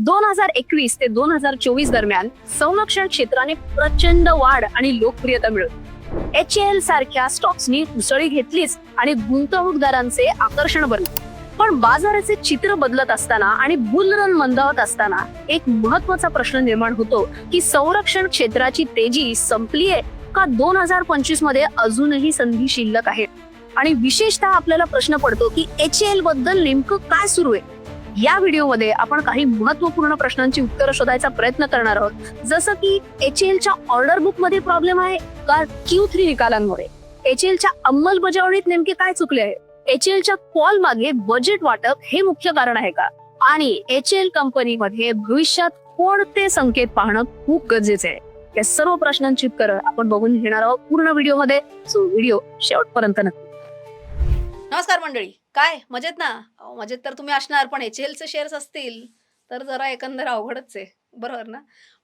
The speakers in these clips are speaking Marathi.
दोन हजार एकवीस ते दोन हजार चोवीस दरम्यान संरक्षण क्षेत्राने प्रचंड वाढ आणि लोकप्रियता मिळवली. एच एल सारख्या स्टॉक्सनी उसळी घेतलीच आणि गुंतवणूकदारांचे आकर्षण बनले. पण बाजाराचे चित्र बदलत असताना आणि बुलरन मंदावत असताना एक महत्त्वाचा प्रश्न निर्माण होतो की संरक्षण क्षेत्राची तेजी संपलीये का दोन हजार पंचवीसमध्ये अजूनही संधी शिल्लक आहे? आणि विशेषतः आपल्याला प्रश्न पडतो की एच एलबद्दल नेमकं काय सुरू आहे? या व्हिडिओमध्ये आपण काही महत्त्वपूर्ण प्रश्नांची उत्तरं शोधायचा प्रयत्न करणार आहोत. जसं की एच च्या ऑर्डर बुकमध्ये प्रॉब्लेम आहे का क्यू थ्री निकालांमुळे? एच च्या अंमलबजावणीत नेमके काय चुकले आहे? एच एलच्या कॉल मागे बजेट वाटप हे मुख्य कारण आहे का? आणि एच एल कंपनीमध्ये भविष्यात कोणते संकेत पाहणं खूप गरजेचे आहे? या सर्व प्रश्नांची उत्तरं आपण बघून घेणार आहोत पूर्ण व्हिडिओमध्ये. सो व्हिडिओ शेवटपर्यंत नक्की. नमस्कार मंडळी. काय? मजेत ना? अहो, मजेत तर तुम्ही असणार पण एच एलचे शेअर्स असतील तर जरा एकंदर अवघडच आहे. बरोबर ना?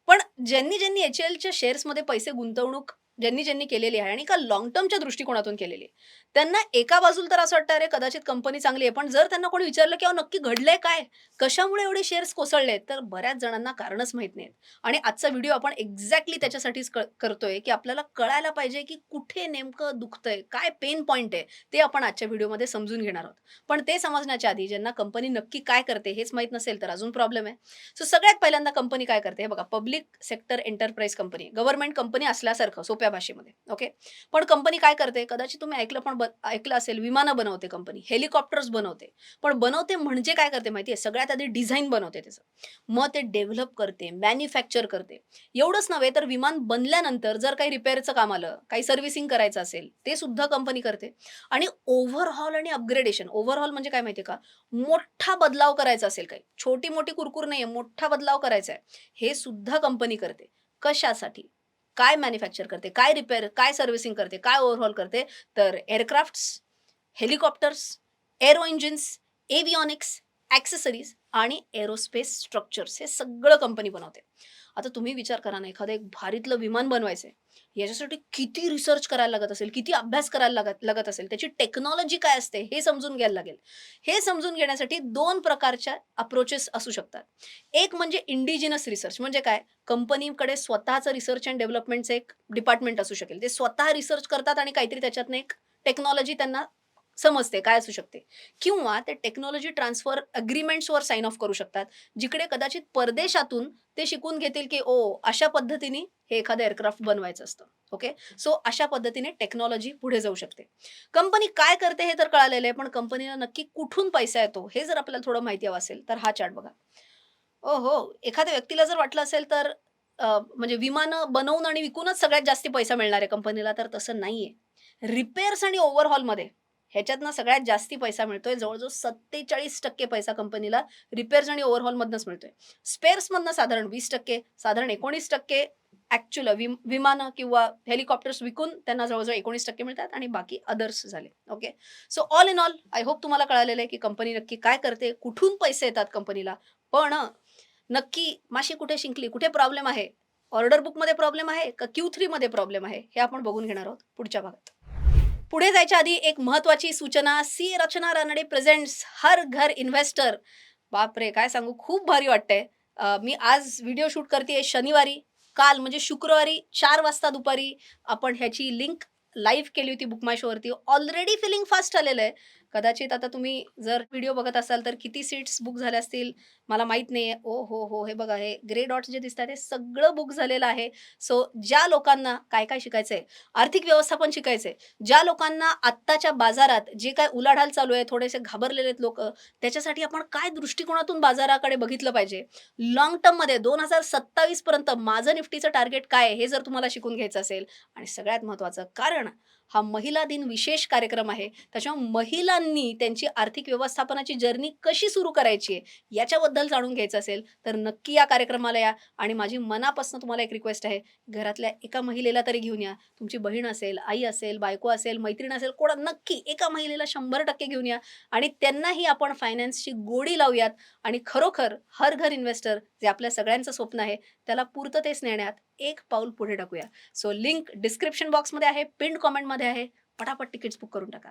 पण ज्यांनी ज्यांनी एच एलच्या शेअर्समध्ये पैसे गुंतवणूक ज्यांनी ज्यांनी केलेली आहे आणि का लॉंग टर्मच्या दृष्टिकोनातून केलेली आहे. त्यांना एका बाजूला तर असं वाटतं अरे कदाचित कंपनी चांगली आहे. पण जर त्यांना कोणी विचारलं की अहो नक्की घडलंय काय? कशामुळे एवढे शेअर्स कोसळले तर बऱ्याच जणांना कारणच माहीत नाहीत. आणि आजचा व्हिडिओ आपण एक्झॅक्टली त्याच्यासाठीच करतोय की आपल्याला कळायला पाहिजे की कुठे नेमकं दुखतंय काय पेन पॉईंट आहे ते आपण आजच्या व्हिडिओमध्ये समजून घेणार आहोत. पण ते समजण्याच्या आधी ज्यांना कंपनी नक्की काय करते हेच माहीत नसेल तर अजून प्रॉब्लेम आहे. सो सगळ्यात पहिल्यांदा कंपनी काय करते? हे बघा public sector enterprise company government company असल्यासारखं सोप्या भाषेमध्ये ओके पण कंपनी काय करते? कदाचित तुम्ही ऐकलं पण ऐकलं असेल विमानं बनवते कंपनी हेलिकॉप्टर्स बनवते. पण बनवते म्हणजे काय करते माहिती आहे? सगळ्यात आधी डिझाईन बनवते त्याचं. मग ते डेव्हलप करते मॅन्युफॅक्चर करते. एवढंच नव्हे तर विमान बनल्यानंतर जर काही रिपेअरचं काम आलं काही सर्व्हिसिंग करायचं असेल ते सुद्धा कंपनी करते. आणि ओव्हरहॉल आणि अपग्रेडेशन ओव्हरहॉल म्हणजे काय माहितीये का? मोठा बदलाव करायचा असेल काही. छोटी मोठी कुरकुर नाहीये मोठा बदलाव करायचा आहे. हे सुद्धा कंपनी करते. कशासाठी? काय मॅन्युफॅक्चर करते काय रिपेअर काय सर्व्हिसिंग करते काय ओव्हरहॉल करते तर aircrafts helicopters aero engines avionics accessories आणि एरोस्पेस स्ट्रक्चर्स हे सगळं कंपनी बनवते. आता तुम्ही विचार करा ना एखादं एक भारीतलं विमान बनवायचंय. याच्यासाठी किती रिसर्च करायला लागत असेल किती अभ्यास करायला लागत लागत असेल त्याची टेक्नॉलॉजी काय असते हे समजून घ्यायला लागेल. हे समजून घेण्यासाठी दोन प्रकारच्या अप्रोचेस असू शकतात. एक म्हणजे इंडिजिनस रिसर्च म्हणजे काय? कंपनीकडे स्वतःचं रिसर्च अँड डेव्हलपमेंटचं एक डिपार्टमेंट असू शकेल. ते स्वतः रिसर्च करतात आणि काहीतरी त्याच्यातनं एक टेक्नॉलॉजी त्यांना समजते काय असू शकते. किंवा ते टेक्नॉलॉजी ट्रान्सफर अग्रीमेंट्सवर साईन ऑफ करू शकतात जिकडे कदाचित परदेशातून ते शिकून घेतील की ओ अशा पद्धतीने हे एखादं एअरक्राफ्ट बनवायचं असतं. ओके सो अशा पद्धतीने टेक्नॉलॉजी पुढे जाऊ शकते. कंपनी काय करते हे तर कळालेलं आहे पण कंपनीला नक्की कुठून पैसा येतो हे जर आपल्याला थोडं माहिती हवं असेल तर हा चार्ट बघा. ओ हो एखाद्या व्यक्तीला जर वाटलं असेल तर म्हणजे विमानं बनवून आणि विकूनच सगळ्यात जास्ती पैसा मिळणार आहे कंपनीला तर तसं नाहीये. रिपेअर्स आणि ओव्हरहॉलमध्ये ह्याच्यातनं सगळ्यात जास्ती पैसा मिळतोय. जवळजवळ सत्तेचाळीस टक्के पैसा कंपनीला रिपेअर्स आणि ओव्हरहॉलमधनंच मिळतोय. स्पेअर्समधनं साधारण वीस टक्के साधारण एकोणीस टक्के ऍक्च्युअल विमानं किंवा हेलिकॉप्टर्स विकून त्यांना जवळजवळ एकोणीस टक्के मिळतात आणि बाकी अदर्स झाले. Okay so all in all I hope तुम्हाला कळालेलं आहे की कंपनी नक्की काय करते कुठून पैसे येतात कंपनीला. पण नक्की माशी कुठे शिंकली कुठे प्रॉब्लेम आहे? ऑर्डर बुकमध्ये प्रॉब्लेम आहे का क्यू थ्रीमध्ये प्रॉब्लेम आहे? हे आपण बघून घेणार आहोत पुढच्या भागात. पुढे जायच्या आधी एक महत्वाची सूचना C. Rachana Ranade presents Har Ghar investor बापरे काय सांगू खूप भारी वाटतंय. मी आज व्हिडिओ शूट करते शनिवारी काल म्हणजे शुक्रवारी चार वाजता दुपारी. आपण ह्याची लिंक लाईव्ह केली होती बुक माय शोवरती ऑलरेडी फिलिंग फास्ट आलेलं आहे. कदाचित आता तुम्ही जर व्हिडिओ बघत असाल तर किती सीट्स बुक झाल्या असतील? मला माहीत नाही ओ हो हो हे बघा हे ग्रे डॉट्स जे दिसतात हे सगळं बुक झालेलं आहे. सो ज्या लोकांना काय काय शिकायचंय? आर्थिक व्यवस्थापन शिकायचंय. ज्या लोकांना आत्ताच्या बाजारात जे काय उलाढाल चालू आहे थोडेसे घाबरलेले आहेत लोक त्याच्यासाठी आपण काय दृष्टिकोनातून बाजाराकडे बघितलं पाहिजे? लॉंग टर्ममध्ये दोन हजार सत्तावीस पर्यंत माझं निफ्टीचं टार्गेट काय आहे हे जर तुम्हाला शिकून घ्यायचं असेल. आणि सगळ्यात महत्त्वाचं कारण हा महिला दिन विशेष कार्यक्रम आहे. त्याच्यामुळे महिलांनी त्यांची आर्थिक व्यवस्थापनाची जर्नी कशी सुरू करायची आहे याच्याबद्दल जाणून घ्यायचं असेल तर नक्की या कार्यक्रमाला या. आणि माझी मनापासून तुम्हाला एक रिक्वेस्ट आहे घरातल्या एका महिलेला तरी घेऊन या. तुमची बहीण असेल आई असेल बायको असेल मैत्रीण असेल कोणा नक्की एका महिलेला शंभर टक्के घेऊन या. आणि त्यांनाही आपण फायनान्सची गोडी लावूयात. आणि खरोखर हर घर इन्व्हेस्टर जे आपल्या सगळ्यांचं स्वप्न आहे त्याला पूर्ततेच नेण्यात एक पाऊल पुढे टाकूया. सो लिंक डिस्क्रिप्शन बॉक्समध्ये आहे पिंड कॉमेंटमध्ये आहे. पटापट तिकीट्स बुक करून टाका.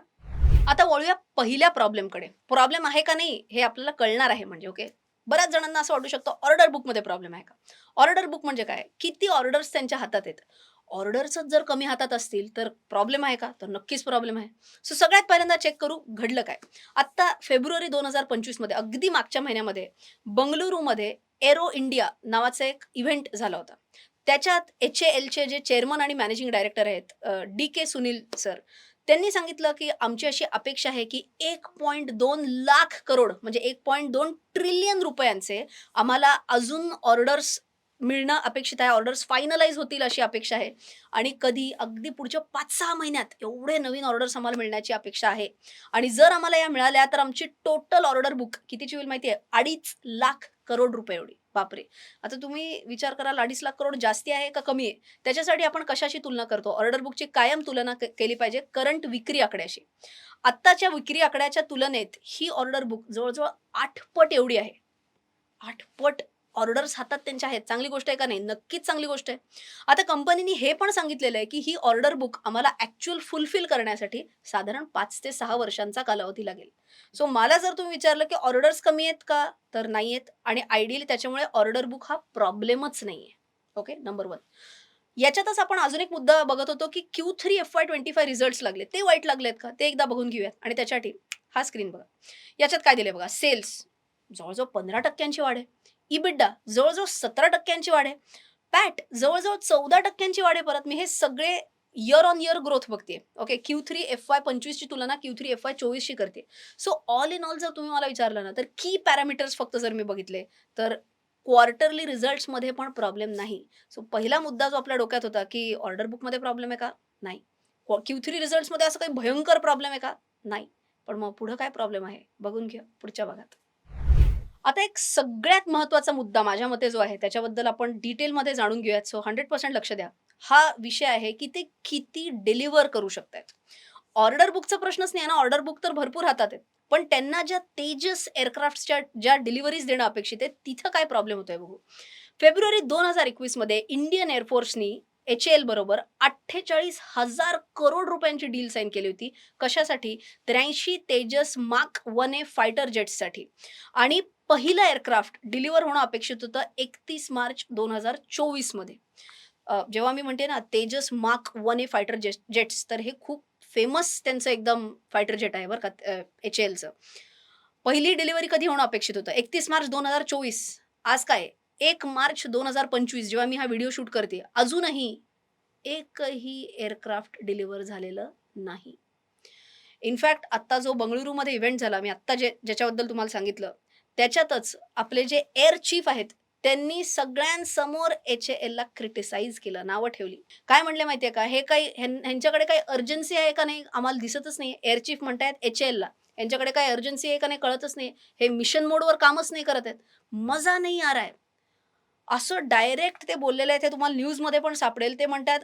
आता वळूया पहिल्या प्रॉब्लेमकडे प्रॉब्लेम आहे का नाही हे आपल्याला कळणार आहे म्हणजे ओके बऱ्याच जणांना असं वाटू शकतं ऑर्डर बुकमध्ये प्रॉब्लेम आहे का? ऑर्डर बुक म्हणजे काय? किती ऑर्डर्स त्यांच्या हातात आहेत? ऑर्डर्सच जर कमी हातात असतील तर प्रॉब्लेम आहे का? तर नक्कीच प्रॉब्लेम आहे. सो सगळ्यात पहिल्यांदा चेक करू घडलं काय? आत्ता फेब्रुवारी दोन हजार पंचवीसमध्ये अगदी मागच्या महिन्यामध्ये बंगळुरूमध्ये एरो इंडिया नावाचा एक इव्हेंट झाला होता. त्याच्यात एच ए एलचे जे चेअरमन आणि मॅनेजिंग डायरेक्टर आहेत डी के सुनील सर त्यांनी सांगितलं की आमची अशी अपेक्षा आहे की एक पॉईंट दोन लाख करोड म्हणजे एक पॉईंट दोन ट्रिलियन रुपयांचे आम्हाला अजून ऑर्डर्स मिळणं अपेक्षित आहे ऑर्डर्स फायनलाइज होतील अशी अपेक्षा आहे. आणि कधी अगदी पुढच्या पाच सहा महिन्यात एवढे नवीन ऑर्डर्स आम्हाला मिळण्याची अपेक्षा आहे. आणि जर आम्हाला या मिळाल्या तर आमची टोटल ऑर्डर बुक कितीची होईल माहिती आहे अडीच लाख करोड रुपये एवढी. बापरे. आता तुम्ही विचार कराल अडीच लाख करोड जास्ती आहे का कमी आहे? त्याच्यासाठी आपण कशाशी तुलना करतो? ऑर्डर बुकची कायम तुलना केली पाहिजे करंट विक्री आकड्याशी. आत्ताच्या विक्री आकड्याच्या तुलनेत ही ऑर्डर बुक जवळजवळ आठ पट एवढी आहे. आठ पट ऑर्डर्स हातात त्यांच्या आहेत. चांगली गोष्ट आहे का नाही? नक्कीच चांगली गोष्ट आहे. आता कंपनीने हे पण सांगितलेलं आहे की ही ऑर्डर बुक आम्हाला ॲक्च्युअल फुलफिल करण्यासाठी साधारण पाच ते सहा वर्षांचा कालावधी लागेल. सो मला जर तुम्ही विचारलं की ऑर्डर्स कमी आहेत का? तर नाही आहेत. आणि आयडियली त्याच्यामुळे ऑर्डर बुक हा प्रॉब्लेमच नाही आहे ओके नंबर वन याच्यातच आपण अजून एक मुद्दा बघत होतो की Q three F Y twenty five result लागले. ते वाईट लागलेत का? ते एकदा बघून घेऊयात. आणि त्याच्यासाठी हा स्क्रीन बघा. याच्यात काय दिले बघा? सेल्स जवळजवळ पंधरा टक्क्यांची वाढ आहे. इबिड्डा जवळजवळ सतरा टक्क्यांची वाढ आहे. पॅट जवळजवळ चौदा टक्क्यांची वाढ आहे परत. मी हे सगळे इयर ऑन इयर ग्रोथ बघते okay Q three F Y पंचवीसची तुलना क्यू थ्री एफ वाय चोवीसची करते. सो ऑल इन ऑल जर तुम्ही मला विचारलं ना तर की पॅरामीटर्स फक्त जर मी बघितले तर क्वार्टरली रिझल्ट्समध्ये पण प्रॉब्लेम नाही. सो पहिला मुद्दा जो आपल्या डोक्यात होता की ऑर्डर बुकमध्ये प्रॉब्लेम आहे का? नाही. क्यू थ्री रिझल्ट्समध्ये असं काही भयंकर प्रॉब्लेम आहे का? नाही. पण मग पुढं काय प्रॉब्लेम आहे? बघून घ्या पुढच्या भागात. आता एक सगळ्यात महत्त्वाचा मुद्दा माझ्या मते जो आहे त्याच्याबद्दल आपण डिटेलमध्ये जाणून घेऊयात. सो हंड्रेड पर्सेंट लक्ष द्या. हा विषय आहे की ते किती डिलिव्हर करू शकतात ऑर्डर बुकचा प्रश्नच नाही ना. ऑर्डर बुक तर भरपूर हातात आहेत. पण त्यांना ज्या तेजस एअरक्राफ्टच्या ज्या डिलिव्हरीज देणं अपेक्षित आहे तिथं काय प्रॉब्लेम होतोय बघू. फेब्रुवारी दोन हजार एकवीसमध्ये इंडियन एअरफोर्सनी एच एल बरोबर अठ्ठेचाळीस हजार करोड रुपयांची डील साईन केली होती. कशासाठी? त्र्याऐंशी Tejas mark one A fighter जेट्ससाठी. आणि पहिलं एअरक्राफ्ट डिलिव्हर होणं अपेक्षित होतं एकतीस मार्च दोन हजार चोवीसमध्ये जेव्हा मी म्हणते ना Tejas mark one A fighter जे जेट्स तर हे खूप फेमस त्यांचं एकदम फायटर जेट आहे बरं का एच एलचं पहिली डिलिव्हरी कधी होणं अपेक्षित होतं? एकतीस मार्च दोन हजार चोवीस. आज काय? एक मार्च दोन हजार पंचवीस जेव्हा मी हा व्हिडिओ शूट करते अजूनही एकही एअरक्राफ्ट डिलिव्हर झालेलं नाही. इनफॅक्ट आत्ता जो बंगळुरूमध्ये इव्हेंट झाला मी आत्ता जे ज्याच्याबद्दल तुम्हाला सांगितलं त्याच्यातच आपले जे एअर चीफ आहेत त्यांनी सगळ्यांसमोर एच एलला क्रिटिसाइज केलं नावं ठेवली. काय म्हणले माहितीये का? हे काही ह्यां- ह्यांच्याकडे काही अर्जन्सी आहे का नाही? आम्हाला दिसतच नाही एअर चीफ म्हणतायत एच एलला यांच्याकडे काय अर्जन्सी आहे का नाही कळतच नाही हे मिशन मोडवर कामच नाही करत आहेत. मजा नाही आ रहा असं डायरेक्ट ते बोललेले आहे ते तुम्हाला न्यूजमध्ये पण सापडेल. ते म्हणतात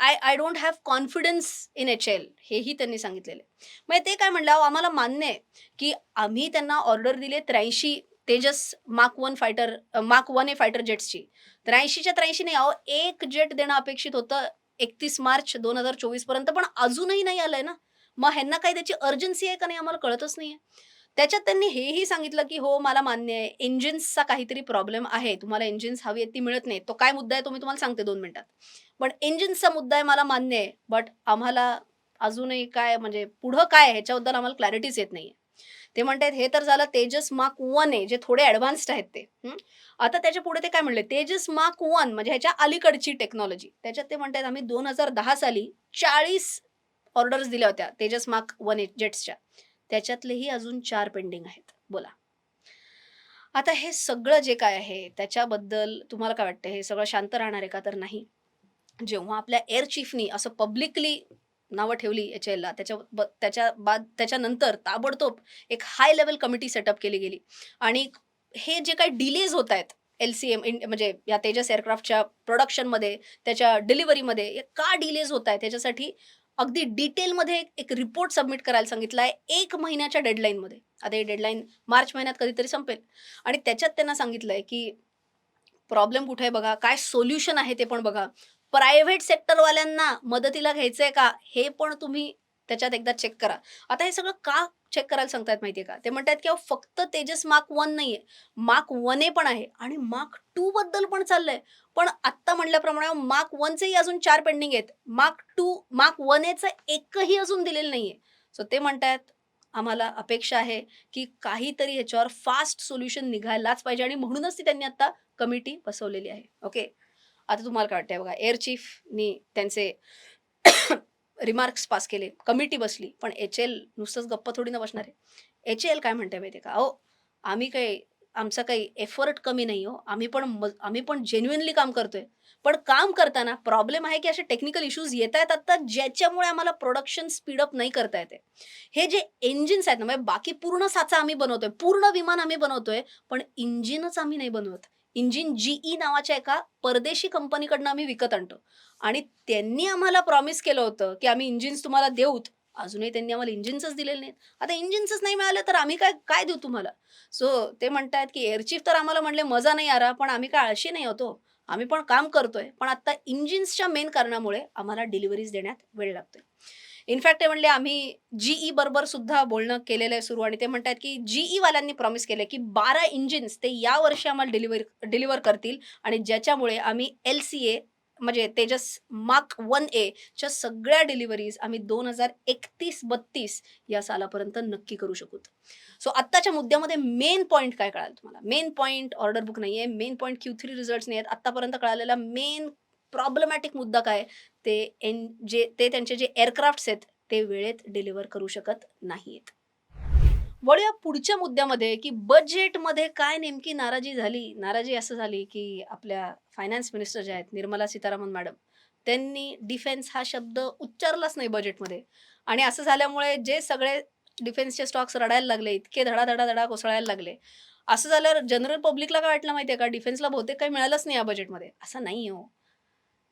I I don't have confidence in H L हेही त्यांनी सांगितलेले मग ते काय म्हणलं अहो, आम्हाला मान्य आहे की आम्ही त्यांना ऑर्डर दिले त्र्याऐंशी Tejas mark one fighter mark one A fighter जेट्सची त्र्याऐंशीच्या त्र्याऐंशी नाही अहो एक जेट देणं अपेक्षित होतं एकतीस मार्च दोन हजार चोवीसपर्यंत पण अजूनही नाही आलंय ना. मग ह्यांना काही त्याची अर्जन्सी आहे का नाही आम्हाला कळतच नाही आहे त्याच्यात त्यांनी हेही सांगितलं की हो मला मान्य आहे. इंजिन्सचा काहीतरी प्रॉब्लेम आहे. तुम्हाला इंजिन्स हवी आहेत ती मिळत नाही तो काय मुद्दा आहे तो मी तुम्हाला सांगते दोन मिनिटात. पण इंजिन्सचा मुद्दा आहे मला मान्य आहे. बट आम्हाला अजूनही काय म्हणजे पुढं काय ह्याच्याबद्दल आम्हाला क्लॅरिटीच येत नाहीये. ते म्हणतात हे तर झालं तेजस मार्क वन आहे जे थोडे ऍडव्हान्स्ड आहेत ते. आता त्याच्या पुढे ते काय म्हणले? तेजस मार्क वन म्हणजे ह्याच्या अलीकडची टेक्नॉलॉजी त्याच्यात ते म्हणतात आम्ही दोन हजार दहा साली चाळीस ऑर्डर्स दिल्या होत्या तेजस मार्क वन जेट्सच्या त्याच्यातलेही अजून चार पेंडिंग आहेत. बोला. आता हे सगळं जे काय आहे त्याच्याबद्दल तुम्हाला काय वाटतं? हे सगळं शांत राहणार आहे का? तर नाही. जेव्हा आपल्या एअर चीफनी असं पब्लिकली नावं ठेवली एच एलला त्याच्या ब- त्याच्या बाद त्याच्यानंतर ताबडतोब एक हाय लेवल कमिटी सेटअप केली गेली. आणि हे जे काही डिलेज होत आहेत एल सी एम म्हणजे या तेजस एअरक्राफ्टच्या प्रोडक्शनमध्ये त्याच्या डिलिव्हरीमध्ये हे का डिलेज होत आहे त्याच्यासाठी अगदी डिटेलमध्ये एक- एक रिपोर्ट सबमिट करायला सांगितला आहे एक महिन्याच्या डेडलाईनमध्ये. आता हे डेडलाईन मार्च महिन्यात कधीतरी संपेल. आणि त्याच्यात त्यांना सांगितलं आहे की प्रॉब्लेम कुठे आहे बघा काय सोल्युशन आहे ते पण बघा. प्रायव्हेट सेक्टरवाल्यांना मदतीला घ्यायचं आहे का? हे पण तुम्ही त्याच्यात एकदा चेक करा. आता हे सगळं का चेक करायला सांगतायत माहितीये का? ते म्हणतात की फक्त तेजस मार्क वन नाहीये. मार्क वन ए पण आहे आणि मार्क टू बद्दल पण चाललंय. पण आत्ता म्हटल्याप्रमाणे मार्क वनचेही अजून चार पेंडिंग आहेत. मार्क टू मार्क वन एचं एकही अजून दिलेलं नाहीये. सो ते म्हणतायत आम्हाला अपेक्षा आहे की काहीतरी ह्याच्यावर फास्ट सोल्युशन निघायलाच पाहिजे आणि म्हणूनच ती त्यांनी आता कमिटी बसवलेली आहे. ओके आता तुम्हाला काय वाटतंय? बघा एअर चीफनी त्यांचे रिमार्क्स पास केले. कमिटी बसली. पण एच एल नुसतंच गप्प थोडी ना बसणार. आहे एच एल काय म्हणते माहिती का? अहो आम्ही काही आमचा काही एफर्ट कमी नाही हो. आम्ही पण आम्ही पण जेन्युनली काम करतोय. पण काम करताना प्रॉब्लेम आहे की असे टेक्निकल इश्यूज येत आहेत आता ज्याच्यामुळे आम्हाला प्रोडक्शन स्पीडअप नाही करता येते. हे जे इंजिन्स आहेत ना म्हणजे बाकी पूर्ण साचा आम्ही बनवतोय. पूर्ण विमान आम्ही बनवतोय पण इंजिनच आम्ही नाही बनवत. इंजिन जीई नावाच्या एका परदेशी कंपनीकडनं आम्ही विकत आणतो. आणि त्यांनी आम्हाला प्रॉमिस केलं होतं की आम्ही इंजिन्स तुम्हाला देऊत. अजूनही त्यांनी आम्हाला इंजिन्सच दिलेले नाहीत. आता इंजिन्सच नाही मिळालं तर आम्ही काय काय देऊ तुम्हाला? सो ते म्हणतायत की एअरचीफ तर आम्हाला म्हणले मजा नाही आरा पण आम्ही काय आळशी नाही होतो हो. आम्ही पण काम करतोय पण आता इंजिन्सच्या मेन कारणामुळे आम्हाला डिलिव्हरीज देण्यात वेळ लागतोय. इनफॅक्ट ते म्हणले आम्ही जीई बरोबर सुद्धा बोलणं केलेलं आहे सुरू आणि ते म्हणतात की जीई वाल्यांनी प्रॉमिस केलं की बारा इंजिन्स ते या वर्षी आम्हाला डिलिव्हर डिलिव्हर करतील आणि ज्याच्यामुळे आम्ही एल सी ए म्हणजे तेजस मार्क वन ए च्या सगळ्या डिलिव्हरीज आम्ही दोन हजार एकतीस बत्तीस या सालापर्यंत नक्की करू शकू. सो आत्ताच्या मुद्द्यामध्ये मेन पॉईंट काय कळाल तुम्हाला? मेन पॉईंट ऑर्डर बुक नाहीये. Main point Q three result नाही आहेत आत्तापर्यंत कळालेला मेन प्रॉब्लेमॅटिक मुद्दा काय? ते एन जे ते त्यांचे जे एअरक्राफ्ट्स आहेत ते वेळेत डिलिव्हर करू शकत नाहीत वळूया पुढच्या मुद्द्यामध्ये की बजेटमध्ये काय नेमकी नाराजी झाली. नाराजी असं झाली की आपल्या फायनान्स मिनिस्टर जे आहेत निर्मला सीतारामन मॅडम त्यांनी डिफेन्स हा शब्द उच्चारलाच नाही बजेटमध्ये आणि असं झाल्यामुळे जे सगळे डिफेन्सचे स्टॉक्स रडायला लागले इतके धडा धडा धडा कोसळायला लागले. असं झाल्यावर जनरल पब्लिकला काय वाटलं माहिती आहे का डिफेन्सला बहुतेक काही मिळालंच नाही या बजेटमध्ये असं नाही हो.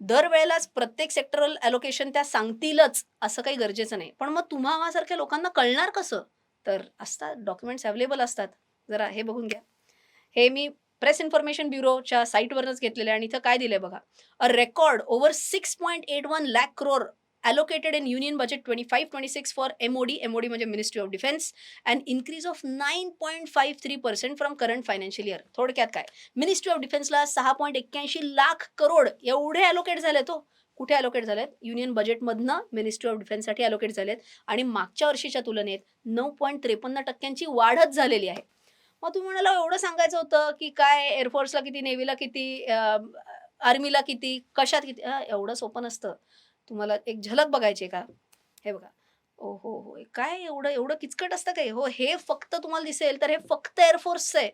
दरवेळेलाच प्रत्येक सेक्टरल अलोकेशन त्या सांगतीलच असं काही गरजेचं नाही. पण मग तुम्हा आम्हासारख्या लोकांना कळणार कसं? तर असतात डॉक्युमेंट्स अवेलेबल असतात. जरा हे बघून घ्या. हे मी प्रेस इन्फॉर्मेशन ब्युरोच्या साईटवरच घेतलेले आहे आणि इथं काय दिलंय बघा. A record over six point eight one lakh crore allocated in union budget 25-26 for MOD, MOD म्हणजे ministry of defence and increase of nine point five three percent from current financial year थोडक्यात काय? मिनिस्ट्री ऑफ डिफेन्सला सहा पॉईंट एक्क्याऐंशी लाख करोड एवढे अलोकेट झाले तो कुठे अलोकेट झालेत? युनियन बजेटमधनं मिनिस्ट्री ऑफ डिफेन्ससाठी अलोकेट झालेत. आणि मागच्या वर्षीच्या तुलनेत नऊ पॉईंट त्रेपन्न टक्क्यांची वाढच झालेली आहे. मग तुम्ही म्हणाला एवढं सांगायचं होतं की काय? एअरफोर्सला किती? नेव्हीला किती? आर्मीला किती? कशात किती? एवढं सोपं नसतं. तुम्हाला एक झलक बघायची आहे का? हे बघा. ओ हो हो काय एवढं एवढं किचकट असतं काय? हो हे फक्त तुम्हाला दिसेल तर हे फक्त एअरफोर्सचं आहे.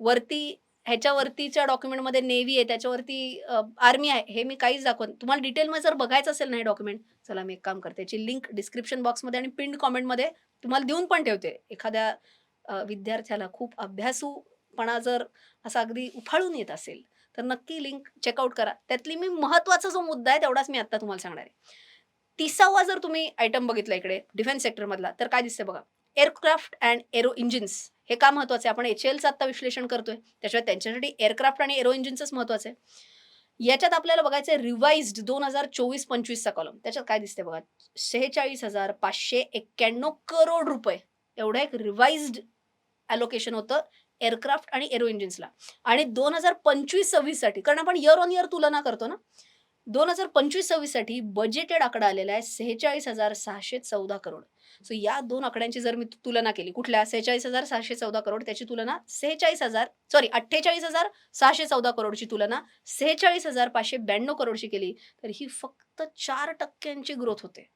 वरती ह्याच्यावरतीच्या डॉक्युमेंटमध्ये नेव्ही आहे त्याच्यावरती आर्मी आहे हे मी काहीच दाखवत तुम्हाला डिटेलमध्ये जर बघायचं असेल ना हे डॉक्युमेंट चला मी एक काम करते. याची लिंक डिस्क्रिप्शन बॉक्समध्ये आणि पिंड कॉमेंटमध्ये तुम्हाला देऊन पण ठेवते. एखाद्या विद्यार्थ्याला खूप अभ्यासूपणा जर असा अगदी उफाळून येत असेल तर नक्की लिंक चेकआउट करा. त्यातली मी महत्त्वाचा जो मुद्दा आहे तेवढाच मी आता तुम्हाला सांगणार आहे. तिसावा जर तुम्ही आयटम बघितला इकडे डिफेन्स सेक्टरमधला तर काय दिसतंय बघा? एअरक्राफ्ट अँड एरो इंजिन्स हे का महत्वाचं आहे? आपण एच एलचं आता विश्लेषण करतोय. त्याशिवाय त्यांच्यासाठी एअरक्राफ्ट आणि एरो इंजिन्सच महत्वाचं आहे. याच्यात आपल्याला बघायचं आहे रिवाइज्ड दोन हजार चोवीस पंचवीसचा कॉलम त्याच्यात काय दिसते बघा? शेहेचाळीस हजार पाचशे एक्क्याण्णव करोड रुपये. एवढं एक रिवाइज्ड ॲलोकेशन होतं. एअरक्राफ्ट आणि एरो इंजिन्सला. आणि दोन हजार पंचवीस सव्वीससाठी कारण आपण इयर ऑन इयर तुलना करतो ना दोन हजार पंचवीस सव्वीससाठी बजेटेड आकडा आलेला आहे सेहेचाळीस हजार सहाशे चौदा करोड. सो या दोन आकड्यांची जर मी तुलना केली कुठल्या? सेहेचाळीस हजार सहाशे चौदा करोड त्याची तुलना सेहेचाळीस हजार सॉरी अठ्ठेचाळीस हजार सहाशे चौदा करोडची तुलना सेहेचाळीस हजार पाचशे ब्याण्णव करोडची केली तर ही फक्त चार टक्क्यांची ग्रोथ होते.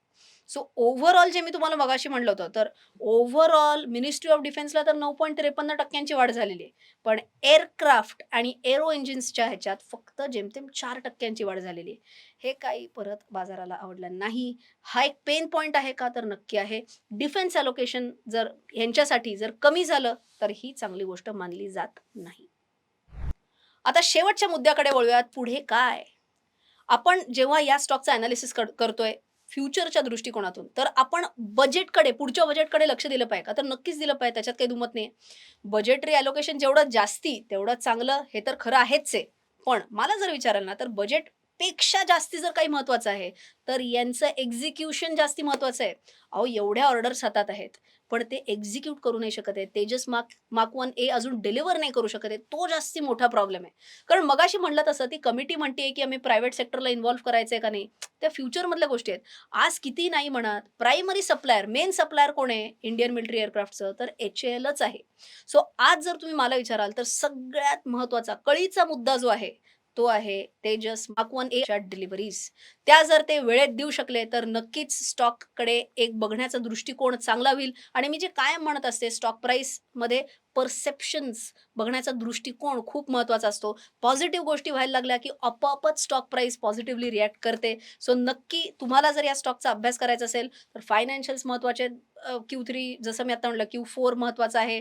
सो ओव्हरऑल जे मी तुम्हाला मगाशी म्हणलं होतं तर ओव्हरऑल मिनिस्ट्री ऑफ डिफेन्सला तर नऊ पॉईंट त्रेपन्न टक्क्यांची वाढ झालेली आहे. पण एअरक्राफ्ट आणि एरो इंजिन्सच्या ह्याच्यात फक्त जेमतेम चार टक्क्यांची वाढ झालेली आहे. हे काही परत बाजाराला आवडलं नाही. हा एक पेन पॉईंट आहे का? तर नक्की आहे. डिफेन्स अलोकेशन जर ह्यांच्यासाठी जर कमी झालं तर ही चांगली गोष्ट मानली जात नाही. आता शेवटच्या मुद्द्याकडे वळूयात. पुढे काय? आपण जेव्हा या स्टॉकचा अनालिसिस करतोय फ्युचरच्या दृष्टिकोनातून. तर आपण बजेटकडे पुढच्या बजेटकडे लक्ष दिलं पाहिजे का? तर नक्कीच दिलं पाहिजे त्याच्यात काही दुमत नाही बजेटरी अलोकेशन जेवढं जास्ती तेवढं चांगलं हे तर खरं आहेच आहे. पण मला जर विचाराल ना तर बजेटपेक्षा जास्ती जर काही महत्वाचं आहे तर यांचं एक्झिक्युशन जास्ती महत्वाचं आहे. अहो एवढ्या ऑर्डर्स हातात आहेत. पण ते एक्झिक्यूट करू नाही शकत आहे Tejas mark mark one A अजून डिलिव्हर नाही करू शकत आहे तो जास्ती मोठा प्रॉब्लेम आहे. कारण मगाशी म्हणलं तसं ती कमिटी म्हणते की आम्ही प्रायव्हेट सेक्टरला इन्व्हॉल्व्ह करायचं आहे का नाही? त्या फ्युचरमधल्या गोष्टी आहेत. आज किती नाही म्हणत प्रायमरी सप्लायर मेन सप्लायर कोण आहे? इंडियन मिलिटरी एअरक्राफ्टचं तर एच एलच आहे. सो आज जर तुम्ही मला विचाराल तर सगळ्यात महत्त्वाचा कळीचा मुद्दा जो आहे तो आहे तेजस मार्क वन एच्या डिलिव्हरीज त्या जर ते वेळेत देऊ शकले तर नक्कीच स्टॉककडे एक बघण्याचा दृष्टिकोन चांगला होईल. आणि मी जे कायम म्हणत असते स्टॉक प्राईसमध्ये परसेप्शन्स बघण्याचा दृष्टिकोन खूप महत्त्वाचा असतो. पॉझिटिव्ह गोष्टी व्हायला लागल्या की आपोआपच स्टॉक प्राईस पॉझिटिव्हली रिॲक्ट करते. सो नक्की तुम्हाला जर या स्टॉकचा अभ्यास करायचा असेल तर फायनान्शियल्स महत्त्वाचे क्यू थ्री जसं मी आता म्हटलं क्यू फोर महत्त्वाचं आहे.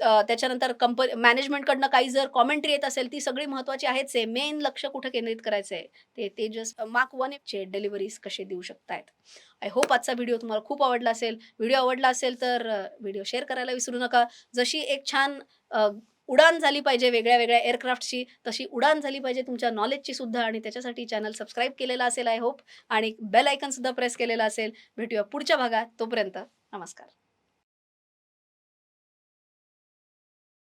त्याच्यानंतर कंपनी मॅनेजमेंटकडनं काही जर कॉमेंट्री येत असेल ती सगळी महत्त्वाची आहेच आहे. मेन लक्ष कुठं केंद्रित करायचं आहे? ते तेजस मार्क वन चे डिलिव्हरीज कसे देऊ शकतायत? आय होप आजचा व्हिडिओ तुम्हाला खूप आवडला असेल. व्हिडिओ आवडला असेल तर व्हिडिओ शेअर करायला विसरू नका. जशी एक छान उडान झाली पाहिजे वेगळ्या वेगळ्या एअरक्राफ्टची तशी उडान झाली पाहिजे तुमच्या नॉलेजची सुद्धा आणि त्याच्यासाठी चॅनल सबस्क्राईब केलेला असेल आय होप आणि बेल आयकन सुद्धा प्रेस केलेला असेल. भेटूया पुढच्या भागात. तोपर्यंत नमस्कार.